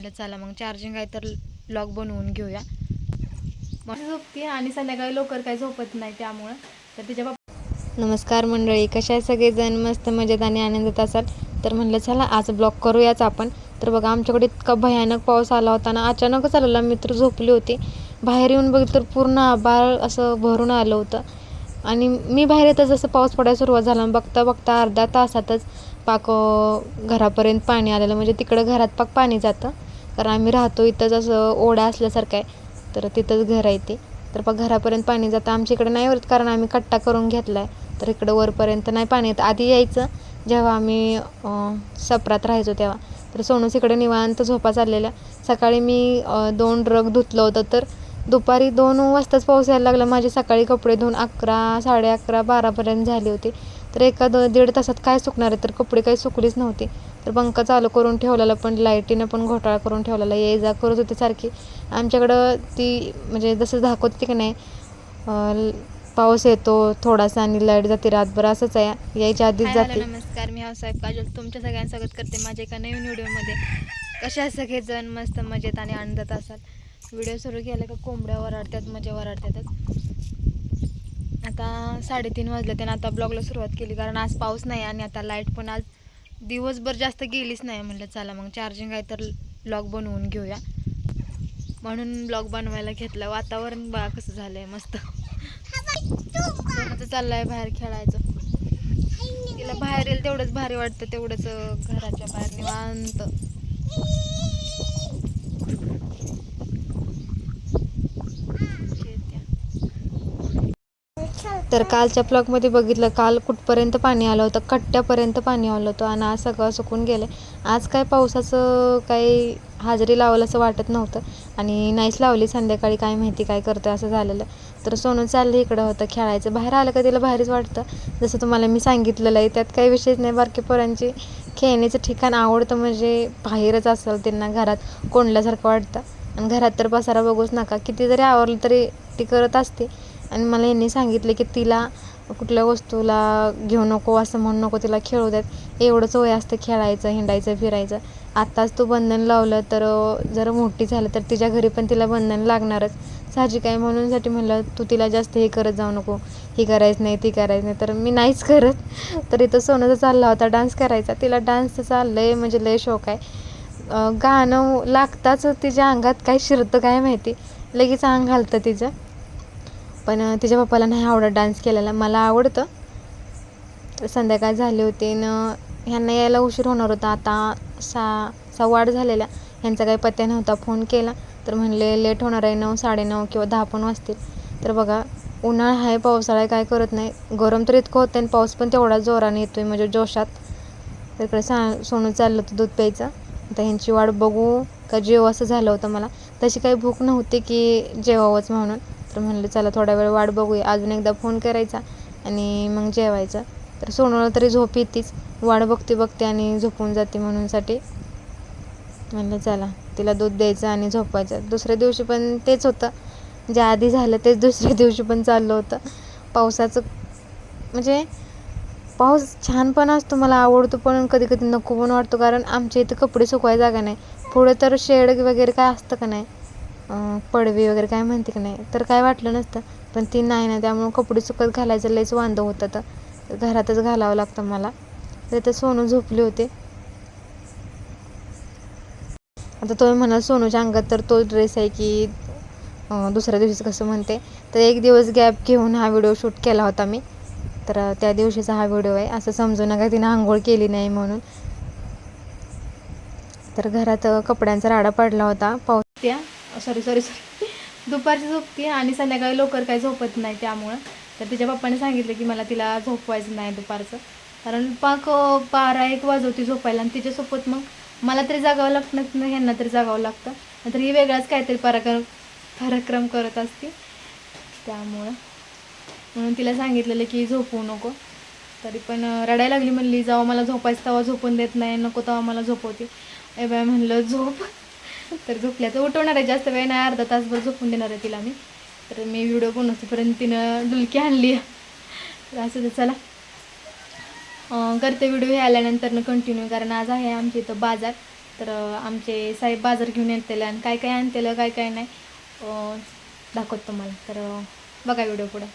म्हटलं चला मग चार्जिंग आहे तर लॉक बनवून घेऊया. मग झोपते आणि संध्याकाळी लवकर काही झोपत नाही त्यामुळं. तर तिच्या बाबा नमस्कार मंडळी कशा आहे सगळेजण मस्त मजेत आणि आनंदात असाल? तर म्हणलं चला आज ब्लॉक करूयाच आपण. तर बघा आमच्याकडे इतका भयानक पाऊस आला होता ना अचानकच आलेला मित्र झोपले होते. बाहेर येऊन बघितलं तर पूर्ण आभाळ असं भरून आलं होतं. आणि मी बाहेर येतं जसं पाऊस पडायला सुरुवात झाला. बघता बघता अर्धा तासातच पाक घरापर्यंत पाणी आलेलं. म्हणजे तिकडं घरात पाक पाणी जातं. कारण आम्ही राहतो इथंच असं ओढा असल्यासारखं आहे. तर तिथंच घर आहे ते. तर पाक घरापर्यंत पाणी जातं. आमच्या इकडे नाही वरत कारण आम्ही कट्टा करून घेतला आहे तर इकडं वरपर्यंत नाही पाणी येतं. आधी यायचं जेव्हा आम्ही सपरात राहायचो तेव्हा. तर सोनूस इकडे निवांत झोपा चाललेल्या. सकाळी मी दोन ड्रग धुतलं होतं. तर दुपारी दोन वाजताच पाऊस यायला लागला. माझे सकाळी कपडे धुवून अकरा साडे अकरा बारापर्यंत झाले होते. तर एका दो दीड तासात काय सुकणार आहे? तर कपडे काही सुकलीच नव्हते. तर पंखा चालू करून ठेवलेला पण लाईटीनं पण घोटाळा करून ठेवलेला ये जा करत होती सारखी. आमच्याकडं ती म्हणजे जसं दाखवत होती की नाही पाऊस येतो थोडासा आणि लाइट जाते रातभर असंच आहे. यायच्या आधीच जाते. नमस्कार. मी साहेब काजल. तुमच्या सगळ्यांचं स्वागत करते माझ्या एका नवीन व्हिडिओमध्ये. कशा सगळेजण? मस्त मजेत आणि आनंदात असाल. व्हिडिओ सुरू केला का? कोंबड्या वराडतात मजा वराडतातच. आता साडेतीन वाजले त्याने आता ब्लॉगला सुरुवात केली कारण आज पाऊस नाही आणि आता लाइट पण आज दिवसभर जास्त गेलीच नाही म्हणलं चला मग चार्जिंग आहे तर ब्लॉग बनवून घेऊया. म्हणून ब्लॉग बनवायला घेतलं. वातावरण बा कसं झालंय मस्त. चाललं चाललंय बाहेर खेळायचं? तिला बाहेर येईल तेवढंच भारी वाटतं तेवढंच घराच्या बाहेर निवांत. तर कालच्या ब्लॉगमध्ये बघितलं काल कुठपर्यंत पाणी आलं होतं कट्ट्यापर्यंत पाणी आलं होतं आणि आज सगळं सुकून गेलं आज काय पावसाचं काही हाजरी लावलं असं वाटत नव्हतं आणि नाहीच लावली संध्याकाळी काय माहिती काय करतं असं झालेलं. तर सोनू चाललं इकडं होतं खेळायचं. बाहेर आलं का तिला बाहेरच वाटतं. जसं तुम्हाला मी सांगितलेलं आहे त्यात काही विषयच नाही. बारके पोरांची खेळण्याचं ठिकाण आवडतं म्हणजे बाहेरच असेल त्यांना घरात कोंडल्यासारखं वाटतं. आणि घरात तर पसारा बघूच नका. किती जरी आवरलं तरी ती करत असते. आणि मला यांनी सांगितले की तिला कुठल्या वस्तूला घेऊ नको असं म्हणू नको तिला खेळू देत. एवढंच वय असतं खेळायचं हिंडायचं फिरायचं. आत्ताच तू बंधन लावलं तर जर मोठी झालं तर तिच्या घरी पण तिला बंधन लागणारच. साहजिक आहे म्हणूनसाठी म्हणलं तू तिला जास्त हे करत जाऊ नको. ही करायचं नाही ती करायचं नाही. तर मी नाहीच करत. तर इथं सोनंचा चालला होता डान्स करायचा. तिला डान्सचं लय म्हणजे लय शौक आहे. गाणं लागताच तिच्या अंगात काय शिरतं काय माहिती. लगेच अंग घालतं तिचं. पण तिच्या पप्पाला नाही आवडत डान्स केलेला. मला आवडतं. तर संध्याकाळ झाली होती न ह्यांना यायला उशीर होणार होता. आता सा सव्वाड आठ झालेल्या. ह्यांचा काही पत्ता नव्हता. फोन केला. तर म्हणले लेट होणार आहे नऊ साडेनऊ किंवा दहा पण वाजतील. तर बघा उन्हाळा आहे पावसाळा काय करत नाही. गरम तर इतकं होतं आणि पाऊस पण तेवढा जोराने येतो आहे म्हणजे जोशात. तर इकडे सा सोनं चाललं होतं दूध प्यायचं. आता ह्यांची वाट बघू का जेव असं झालं होतं मला. तशी काही भूक नव्हती की जेवावंच म्हणून. तर म्हणलं चला थोडा वेळ वाट बघूया. अजून एकदा फोन करायचा आणि मग जेवायचं. तर सोनूला तरी झोप येतीच. वाट बघते बघते आणि झोपून जाते म्हणूनसाठी म्हणलं चला तिला दूध द्यायचं आणि झोपायचं. दुसऱ्या दिवशी पण तेच होतं. जे आधी झालं तेच दुसऱ्या दिवशी पण चाललं होतं. पावसाचं म्हणजे पाऊस छान पण असतो मला आवडतो पण कधी कधी नको पण वाटतो कारण आमच्या इथं कपडे सुकवायला जागा नाही. पुढे तर शेड वगैरे काय असतं का नाही? पडवी वगैरे काय म्हणते की नाही तर काय वाटलं नसतं. पण ती नाही ना त्यामुळं कपडे सुकत घालायचं लयच वांदं होतं तर. घरातच घालावं लागतं मला. तर इथं सोनू झोपले होते. आता तो म्हणाल सोनूच्या अंगात तर तो ड्रेस आहे की दुसऱ्या दिवशी कसं म्हणते. तर एक दिवस गॅप घेऊन हा व्हिडिओ शूट केला होता मी. तर त्या दिवशीचा हा व्हिडिओ आहे. असं समजू नका तिनं आंघोळ केली नाही म्हणून. तर घरात कपड्यांचा राडा पडला होता. पाऊस त्या सॉरी सॉरी सॉरी दुपारची झोपते आणि संध्याकाळी लवकर काही झोपत नाही त्यामुळं. तर तिच्या पप्पाने सांगितलं की मला तिला झोपवायचं नाही दुपारचं. कारण पाक बारा एक वाजवती झोपायला आणि तिच्यासोबत मग मला तरी जागावं लागत नाही ह्यांना तरी जागावं लागतं. नंतर ही वेगळाच काहीतरी पराक्रम पराक्रम करत असते. त्यामुळं. म्हणून तिला सांगितलेलं की झोपू नको. तरी पण रडायला लागली म्हणली जेव्हा मला झोपायचं तेव्हा झोपून देत नाही नको तेव्हा मला झोपवते. ए बाय म्हणलं झोप. तर झोपल्याचं उठवणार आहे जास्त वेळ नाही अर्धा तासभर झोपून देणार आहे तिला मी. तर मी व्हिडिओ बनवतोपर्यंत तिनं डुलकी आणली. तर असं तर चला. करते व्हिडिओ हे आल्यानंतर कंटिन्यू कारण आज आहे आमच्या इथं बाजार. तर आमचे साहेब बाजार घेऊन येतेले आणि काय काय आणतेलं काय काय नाही दाखवत तुम्हाला. तर बघा व्हिडिओ पुढं.